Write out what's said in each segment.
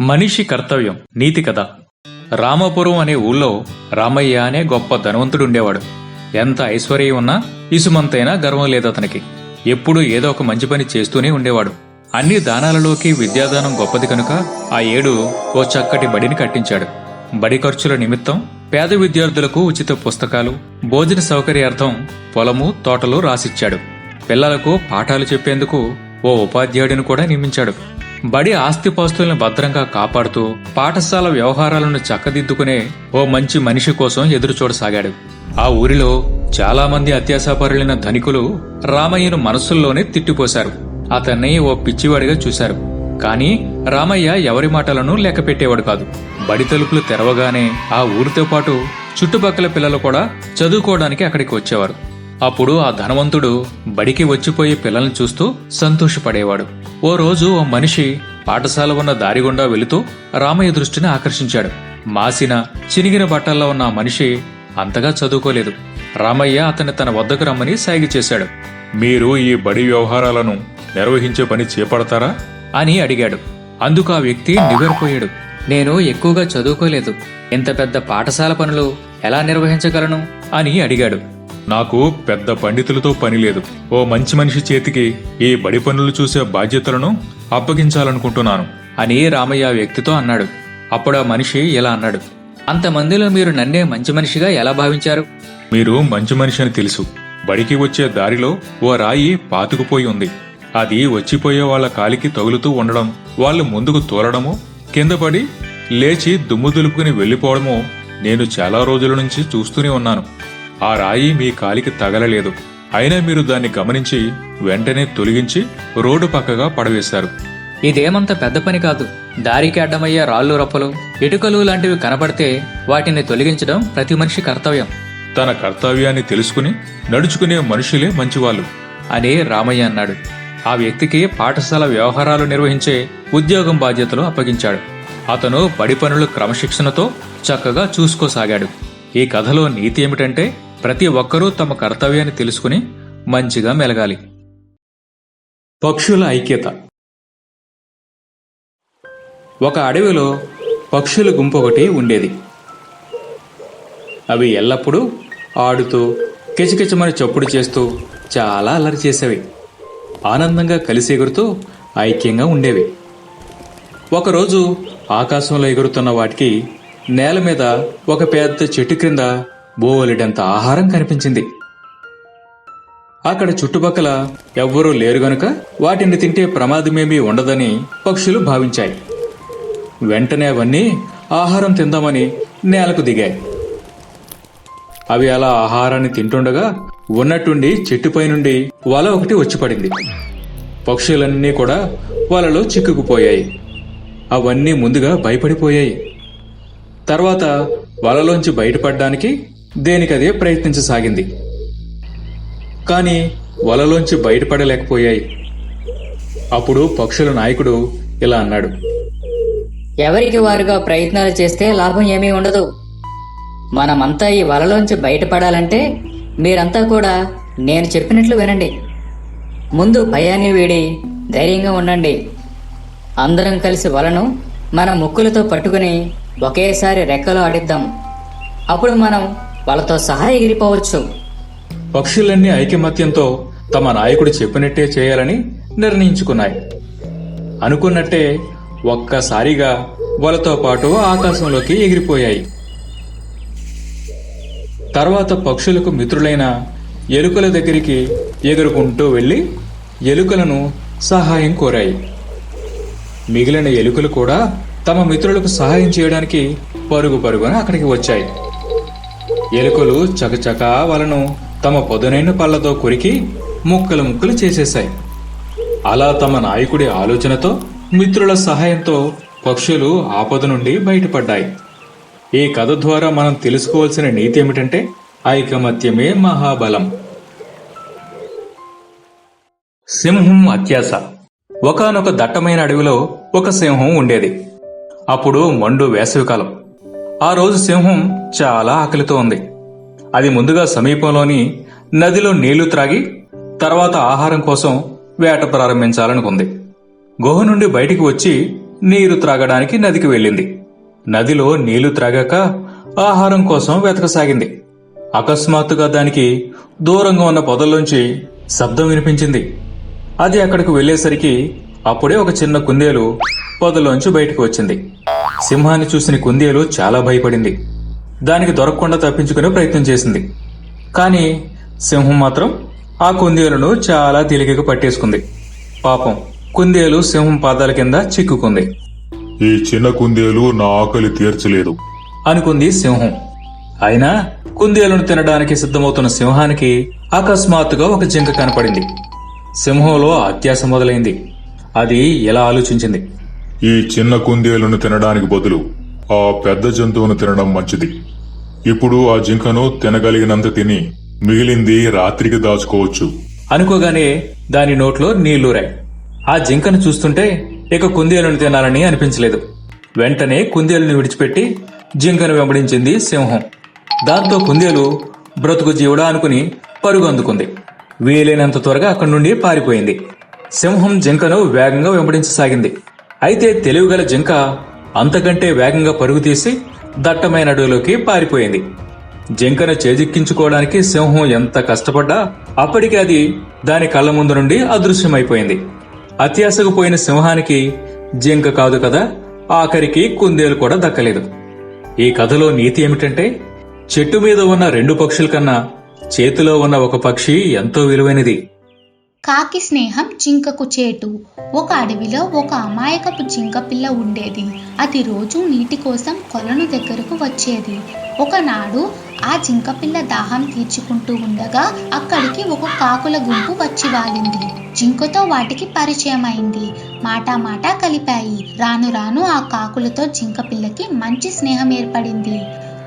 మనిషి కర్తవ్యం నీతి కథ. రామపురం అనే ఊళ్ళో రామయ్య అనే గొప్ప ధనవంతుడుండేవాడు ఎంత ఐశ్వర్యం ఉన్నా ఇసుమంతైనా గర్వం లేదు అతనికి. ఎప్పుడూ ఏదో ఒక మంచి పని చేస్తూనే ఉండేవాడు. అన్ని దానాలలోకి విద్యాదానం గొప్పది కనుక ఆ ఏడు ఓ చక్కటి బడిని కట్టించాడు. బడి ఖర్చుల నిమిత్తం పేద విద్యార్థులకు ఉచిత పుస్తకాలు భోజన సౌకర్యార్థం పొలము తోటలు రాసిచ్చాడు. పిల్లలకు పాఠాలు చెప్పేందుకు ఓ ఉపాధ్యాయుడిని కూడా నియమించాడు. బడి ఆస్తిపాస్తుల్ని భద్రంగా కాపాడుతూ పాఠశాల వ్యవహారాలను చక్కదిద్దుకునే ఓ మంచి మనిషి కోసం ఎదురుచూడసాగాడు. ఆ ఊరిలో చాలామంది అత్యాశాపరులైన ధనికులు రామయ్యను మనసుల్లోనే తిట్టిపోశారు. అతన్ని ఓ పిచ్చివాడిగా చూశారు. కాని రామయ్య ఎవరి మాటలను లెక్కపెట్టేవాడు కాదు. బడి తలుపులు తెరవగానే ఆ ఊరితో పాటు చుట్టుపక్కల పిల్లలు కూడా చదువుకోవడానికి అక్కడికి వచ్చేవారు. అప్పుడు ఆ ధనవంతుడు బడికి వచ్చిపోయే పిల్లల్ని చూస్తూ సంతోషపడేవాడు. ఓ రోజు ఓ మనిషి పాఠశాల ఉన్న దారి గుండా వెళుతూ రామయ్య దృష్టిని ఆకర్షించాడు. మాసిన చినిగిన బట్టల్లో ఉన్న ఆ మనిషి అంతగా చదువుకోలేదు. రామయ్య అతన్ని తన వద్దకు రమ్మని సాగి చేశాడు. మీరు ఈ బడి వ్యవహారాలను నిర్వహించే పని చేపడతారా? అని అడిగాడు. అందుకు ఆ వ్యక్తి నివ్వెరపోయాడు. నేను ఎక్కువగా చదువుకోలేదు. ఇంత పెద్ద పాఠశాల పనులు ఎలా నిర్వహించగలను? అని అడిగాడు. నాకు పెద్ద పండితులతో పని లేదు. ఓ మంచి మనిషి చేతికి ఈ బడి పనులు చూసే బాధ్యతలను అప్పగించాలనుకుంటున్నాను. అని రామయ్య వ్యక్తితో అన్నాడు. అప్పుడు ఆ మనిషి ఇలా అన్నాడు. అంతమందిలో మీరు నన్నే మంచి మనిషిగా ఎలా భావించారు? మీరు మంచి మనిషి అని తెలుసు. బడికి వచ్చే దారిలో ఓ రాయి పాతుకుపోయి ఉంది. అది వచ్చిపోయే వాళ్ళ కాలికి తగులుతూ ఉండడం వాళ్ళు ముందుకు తోలడము కింద పడి లేచి దుమ్ము దులుపుకుని వెళ్ళిపోవడము నేను చాలా రోజుల నుంచి చూస్తూనే ఉన్నాను. ఆ రాయి మీ కాలికి తగలలేదు. అయినా మీరు దాన్ని గమనించి వెంటనే తొలగించి రోడ్డు పక్కగా పడవేశారు. ఇదేమంత పెద్ద పని కాదు. దారికి అడ్డమయ్యే రాళ్ళు రప్పలు ఇటుకలు లాంటివి కనపడితే వాటిని తొలగించడం ప్రతి మనిషి కర్తవ్యం. తన కర్తవ్యాన్ని తెలుసుకుని నడుచుకునే మనుషులే మంచివాళ్ళు. అని రామయ్య అన్నాడు. ఆ వ్యక్తికి పాఠశాల వ్యవహారాలు నిర్వహించే ఉద్యోగం బాధ్యతలు అప్పగించాడు. అతను బడి పనులు క్రమశిక్షణతో చక్కగా చూసుకోసాగాడు. ఈ కథలో నీతి ఏమిటంటే ప్రతి ఒక్కరూ తమ కర్తవ్యాన్ని తెలుసుకుని మంచిగా మెలగాలి. పక్షుల ఐక్యత. ఒక అడవిలో పక్షుల గుంపు ఒకటి ఉండేది. అవి ఎల్లప్పుడూ ఆడుతూ కిచకిచమని చప్పుడు చేస్తూ చాలా అల్లరి చేసేవి. ఆనందంగా కలిసి ఎగురుతూ ఐక్యంగా ఉండేవి. ఒకరోజు ఆకాశంలో ఎగురుతున్న వాటికి నేల మీద ఒక పెద్ద చెట్టు క్రింద బోలెడంత ఆహారం కనిపించింది. అక్కడ చుట్టుపక్కల ఎవ్వరూ లేరు గనుక వాటిని తింటే ప్రమాదమేమీ ఉండదని పక్షులు భావించాయి. వెంటనే అవన్నీ ఆహారం తిందామని నేలకు దిగాయి. అవి అలా ఆహారాన్ని తింటుండగా ఉన్నట్టుండి చెట్టుపై నుండి వల ఒకటి వచ్చి పడింది. పక్షులన్నీ కూడా వలలో చిక్కుకుపోయాయి. అవన్నీ ముందుగా భయపడిపోయాయి. తర్వాత వలలోంచి బయటపడడానికి దేనికదే ప్రయత్నించసాగింది. కానీ వలలోంచి బయటపడలేకపోయాయి. అప్పుడు పక్షుల నాయకుడు ఇలా అన్నాడు. ఎవరికి వారుగా ప్రయత్నాలు చేస్తే లాభం ఏమీ ఉండదు. మనమంతా ఈ వలలోంచి బయటపడాలంటే మీరంతా కూడా నేను చెప్పినట్లు వినండి. ముందు భయాన్ని వీడి ధైర్యంగా ఉండండి. అందరం కలిసి వలను మన ముక్కులతో పట్టుకుని ఒకేసారి రెక్కలు ఆడిద్దాం. అప్పుడు మనం వాళ్ళతో సహా ఎగిరిపోవచ్చు. పక్షులన్నీ ఐకమత్యంతో తమ నాయకుడు చెప్పినట్టే చేయాలని నిర్ణయించుకున్నాయి. అనుకున్నట్టే ఒక్కసారిగా వలతో పాటు ఆకాశంలోకి ఎగిరిపోయాయి. తర్వాత పక్షులకు మిత్రులైన ఎలుకల దగ్గరికి ఎగురుకుంటూ వెళ్ళి ఎలుకలను సహాయం కోరాయి. మిగిలిన ఎలుకలు కూడా తమ మిత్రులకు సహాయం చేయడానికి పరుగు పరుగున అక్కడికి వచ్చాయి. ఎలుకలు చకచకా వలను తమ పొదనైన పళ్ళతో కొరికి ముక్కలు ముక్కలు చేసేశాయి. అలా తమ నాయకుడి ఆలోచనతో మిత్రుల సహాయంతో పక్షులు ఆపద నుండి బయటపడ్డాయి. ఈ కథ ద్వారా మనం తెలుసుకోవాల్సిన నీతి ఏమిటంటే ఐకమత్యమే మహాబలం. సింహం అత్యాస. ఒకానొక దట్టమైన అడవిలో ఒక సింహం ఉండేది. అప్పుడు మండు వేసవికాలం. ఆ రోజు సింహం చాలా ఆకలితో ఉంది. అది ముందుగా సమీపంలోని నదిలో నీళ్ళు త్రాగి తర్వాత ఆహారం కోసం వేట ప్రారంభించాలనుకుంది. గుహ నుండి బయటికి వచ్చి నీరు త్రాగడానికి నదికి వెళ్ళింది. నదిలో నీళ్ళు త్రాగాక ఆహారం కోసం వెతకసాగింది. అకస్మాత్తుగా దానికి దూరంగా ఉన్న పొదల్లోంచి శబ్దం వినిపించింది. అది అక్కడికి వెళ్ళేసరికి అప్పుడే ఒక చిన్న కుందేలు పొదలోంచి బయటకు వచ్చింది. సింహాన్ని చూసిన కుందేలు చాలా భయపడింది. దానికి దొరకకుండా తప్పించుకునే ప్రయత్నం చేసింది. కానీ సింహం మాత్రం ఆ కుందేలును చాలా తేలికగా పట్టేసుకుంది. పాపం కుందేలు సింహం పాదాల కింద చిక్కుకుంది. ఈ చిన్న కుందేలు నా ఆకలి తీర్చలేదు. అనుకుంది సింహం. అయినా కుందేలును తినడానికి సిద్ధమవుతున్న సింహానికి అకస్మాత్తుగా ఒక జింక కనపడింది. సింహంలో అత్యాస మొదలైంది. అది ఎలా ఆలోచించింది? ఈ చిన్న కుందేలును తినడానికి బదులు ఆ పెద్ద జంతువును తినడం మంచిది. ఇప్పుడు ఆ జింకను తినగలిగినంత తిని మిగిలింది రాత్రికి దాచుకోవచ్చు. అనుకోగానే దాని నోట్లో నీళ్ళూరాయి. ఆ జింకను చూస్తుంటే ఇక కుందేలును తినాలని అనిపించలేదు. వెంటనే కుందేలుని విడిచిపెట్టి జింకను వెంబడించింది సింహం. దాంతో కుందేలు బ్రతుకు జీవుడా అనుకుని పరుగు అందుకుంది. వీలైనంత త్వరగా అక్కడి నుండి పారిపోయింది. సింహం జింకను వేగంగా వెంబడించసాగింది. అయితే తెలివిగల జింక అంతకంటే వేగంగా పరుగు తీసి దట్టమైన అడవిలోకి పారిపోయింది. జింకను చేజిక్కించుకోవడానికి సింహం ఎంత కష్టపడ్డా అప్పటికి అది దాని కళ్ళ ముందు నుండి అదృశ్యమైపోయింది. అత్యాశకు పోయిన సింహానికి జింక కాదు కదా ఆఖరికి కుందేలు కూడా దక్కలేదు. ఈ కథలో నీతి ఏమిటంటే చెట్టు మీద ఉన్న రెండు పక్షుల కన్నా చేతిలో ఉన్న ఒక పక్షి ఎంతో విలువైనది. కాకి స్నేహం జింకకు చేటు. ఒక అడవిలో ఒక అమాయకపు జింక పిల్ల ఉండేది. అది రోజు నీటి కోసం కొలను దగ్గరకు వచ్చేది. ఒకనాడు ఆ జింక పిల్ల దాహం తీర్చుకుంటూ ఉండగా అక్కడికి ఒక కాకుల గుంపు వచ్చి వాలింది. జింకతో వాటికి పరిచయం అయింది మాటా మాట కలిపాయి. రాను రాను ఆ కాకులతో జింక పిల్లకి మంచి స్నేహం ఏర్పడింది.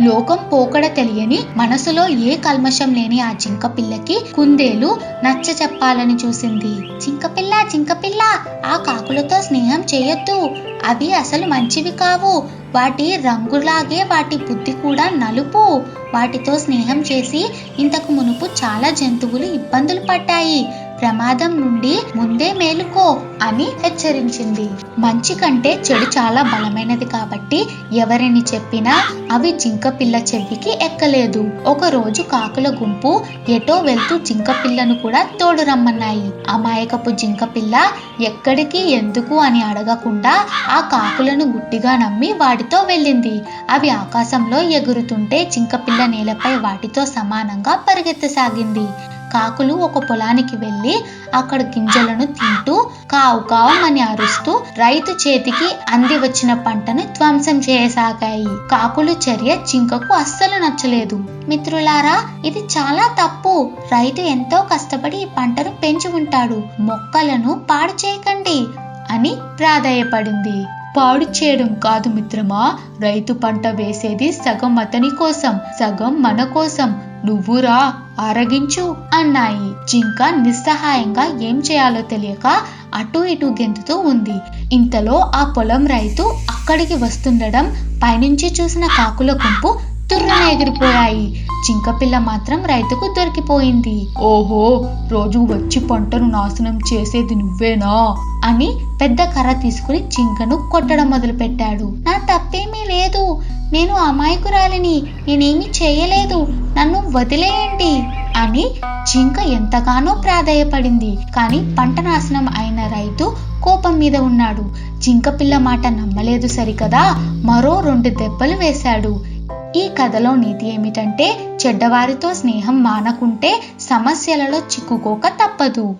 లోకం పోకడ తెలియని మనసులో ఏ కల్మషం లేని ఆ జింక పిల్లకి కుందేలు నచ్చ చెప్పాలని చూసింది. జింకపిల్ల జింకపిల్ల ఆ కాకులతో స్నేహం చేయొద్దు. అవి అసలు మంచివి కావు. వాటి రంగులాగే వాటి బుద్ధి కూడా నలుపు. వాటితో స్నేహం చేసి ఇంతకు మునుపు చాలా జంతువులు ఇబ్బందులు పడ్డాయి. ప్రమాదం నుండి ముందే మేలుకో అని హెచ్చరించింది. మంచి కంటే చెడు చాలా బలమైనది కాబట్టి ఎవరిని చెప్పినా అవి జింక పిల్ల చెవికి ఎక్కలేదు. ఒక రోజు కాకుల గుంపు ఎటో వెళ్తూ జింక పిల్లను కూడా తోడు రమ్మన్నాయి అమాయకపు జింక పిల్ల ఎక్కడికి ఎందుకు అని అడగకుండా ఆ కాకులను గుట్టిగా నమ్మి వాటితో వెళ్ళింది. అవి ఆకాశంలో ఎగురుతుంటే జింకపిల్ల నేలపై వాటితో సమానంగా పరిగెత్తసాగింది. కాకులు ఒక పొలానికి వెళ్ళి అక్కడ గింజలను తింటూ కావు కావమని అరుస్తూ రైతు చేతికి అంది వచ్చిన పంటను ధ్వంసం చేయసాగాయి. కాకులు చర్య జింకకు అస్సలు నచ్చలేదు. మిత్రులారా ఇది చాలా తప్పు. రైతు ఎంతో కష్టపడి ఈ పంటను పెంచి ఉంటాడు. మొక్కలను పాడు చేయకండి అని ప్రాధాయపడింది. పాడు చేయడం కాదు మిత్రమా. రైతు పంట వేసేది సగం అతని కోసం సగం మన కోసం. నువ్వురా ఆరగించు అన్నాయి. జింక నిస్సహాయంగా ఏం చేయాలో తెలియక అటు ఇటు గెంతుతూ ఉంది. ఇంతలో ఆ పొలం రైతు అక్కడికి వస్తుండడం పైనుంచి చూసిన కాకుల గుంపు తుర్రున ఎగిరిపోయాయి. జింకపిల్ల మాత్రం రైతుకు దొరికిపోయింది. ఓహో రోజు వచ్చి పంటను నాశనం చేసేది నువ్వేనా? అని పెద్ద కర్ర తీసుకుని జింకను కొట్టడం మొదలుపెట్టాడు. నా తప్పేమీ లేదు. నేను అమాయకురాలిని. నేనేమీ చేయలేదు. నన్ను వదిలేయండి అని జింక ఎంతగానో ప్రాధాయపడింది. కానీ పంట నాశనం అయిన రైతు కోపం మీద ఉన్నాడు. జింక పిల్ల మాట నమ్మలేదు సరికదా. మరో రెండు దెబ్బలు వేశాడు. ఈ కథలో నీతి ఏమిటంటే చెడ్డవారితో స్నేహం మానకుంటే సమస్యలలో చిక్కుకోక తప్పదు.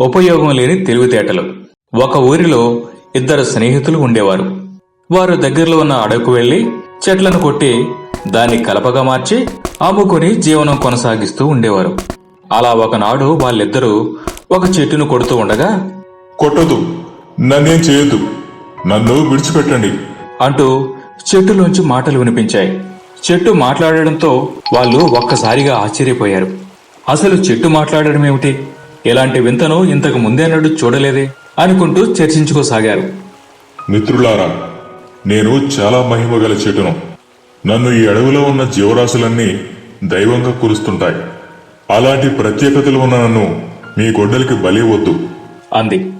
ఉపయోగం లేని తెలివితేటలు. ఒక ఊరిలో ఇద్దరు స్నేహితులు ఉండేవారు. వారు దగ్గరలో ఉన్న అడవికు వెళ్ళి చెట్లను కొట్టి దాన్ని కలపగా మార్చి అమ్ముకుని జీవనం కొనసాగిస్తూ ఉండేవారు. అలా ఒకనాడు వాళ్ళిద్దరూ ఒక చెట్టును కొడుతూ ఉండగా కొట్టదు నన్నేం చేయొద్దు. నన్ను విడిచిపెట్టండి. అంటూ చెట్టులోంచి మాటలు వినిపించాయి. చెట్టు మాట్లాడడంతో వాళ్ళు ఒక్కసారిగా ఆశ్చర్యపోయారు. అసలు చెట్టు మాట్లాడడం ఏమిటి? ఇలాంటి వింతను ఇంతకు ముందేనాడు చూడలేదే అనుకుంటూ చర్చించుకోసాగారు. మిత్రులారా నేను చాలా మహిమగల చెట్టును. నన్ను ఈ అడవిలో ఉన్న జీవరాశులన్నీ దైవంగా కురుస్తుంటాయి. అలాంటి ప్రత్యేకతలు ఉన్న నన్ను మీ గొడ్డలికి బలి వద్దు. అంది.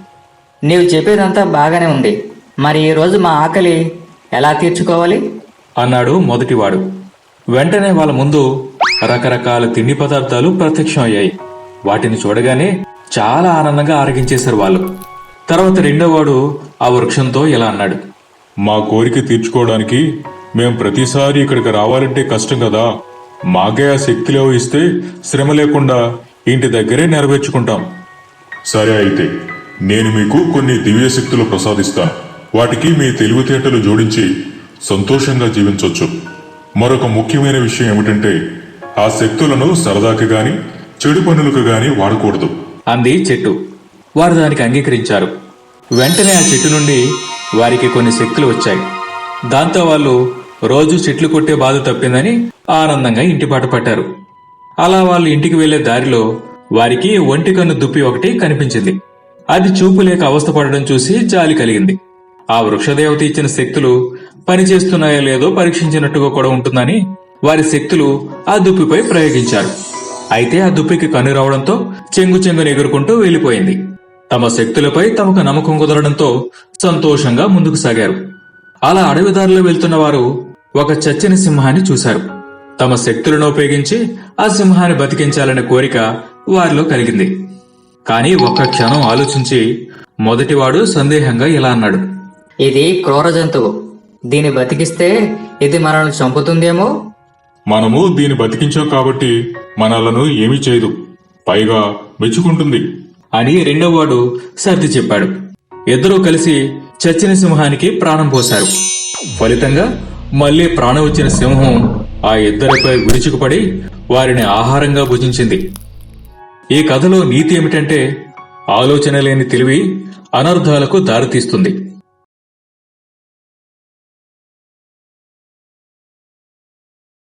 నీవు చెప్పేదంతా బాగానే ఉంది. మరి ఈ రోజు మా ఆకలి ఎలా తీర్చుకోవాలి? అన్నాడు మొదటివాడు. వెంటనే వాళ్ళ ముందు రకరకాల తిండి పదార్థాలు ప్రత్యక్షం అయ్యాయి వాటిని చూడగానే చాలా ఆనందంగా ఆరగించేశారు వాళ్ళు. తర్వాత రెండోవాడు ఆ వృక్షంతో ఇలా అన్నాడు. మా కోరిక తీర్చుకోవడానికి మేం ప్రతిసారి ఇక్కడికి రావాలంటే కష్టం కదా. మాకే ఆ శక్తిలో ఇస్తే శ్రమ లేకుండా ఇంటి దగ్గరే నెరవేర్చుకుంటాం. సరే అయితే నేను మీకు కొన్ని దివ్య శక్తులు ప్రసాదిస్తాను. వాటికి మీ తెలివితేటలు జోడించి సంతోషంగా జీవించవచ్చు మరొక ముఖ్యమైన విషయం ఏమిటంటే ఆ శక్తులను సరదాకి గాని చెడు పనులకు గాని వాడకూడదు. అంది చెట్టు. వారు దానికి అంగీకరించారు. వెంటనే ఆ చెట్టు నుండి వారికి కొన్ని శక్తులు వచ్చాయి. దాంతో వాళ్ళు రోజు చెట్లు కొట్టే బాధ తప్పిందని ఆనందంగా ఇంటిపాట పట్టారు. అలా వాళ్ళు ఇంటికి వెళ్ళే దారిలో వారికి ఒంటి కన్ను దుప్పి ఒకటి కనిపించింది. అది చూపు లేక అవస్థపడడం చూసి జాలి కలిగింది. ఆ వృక్షదేవత ఇచ్చిన శక్తులు పనిచేస్తున్నాయో లేదో పరీక్షించినట్టుగా కూడా ఉంటుందని వారి శక్తులు ఆ దుప్పిపై ప్రయోగించారు. అయితే ఆ దుప్పికి కన్ను రావడంతో చెంగు చెంగును ఎగురుకుంటూ వెళ్ళిపోయింది తమ శక్తులపై తమకు నమ్మకం కుదరడంతో సంతోషంగా ముందుకు సాగారు. అలా అడవిదారిలో వెళ్తున్న వారు ఒక చచ్చిన సింహాన్ని చూశారు. తమ శక్తులను ఉపయోగించి ఆ సింహాన్ని బతికించాలనే కోరిక వారిలో కలిగింది. కానీ ఒక్క క్షణం ఆలోచించి మొదటివాడు సందేహంగా ఇలా అన్నాడు. ఇది క్రూర జంతువు. దీన్ని బతికిస్తే ఇది మనల్ని చంపుతుందేమో? మనము దీన్ని బతికించాం కాబట్టి మనలను ఏమీ చేయదు. పైగా మెచ్చుకుంటుంది. అని రెండోవాడు సర్ది చెప్పాడు. ఇద్దరూ కలిసి చచ్చిన సింహానికి ప్రాణం పోశారు. ఫలితంగా మళ్ళీ ప్రాణం వచ్చిన సింహం ఆ ఇద్దరిపై విరుచుకుపడి వారిని ఆహారంగా భుజించింది. ఈ కథలో నీతి ఏమిటంటే ఆలోచన లేని తెలివి అనర్థాలకు దారితీస్తుంది.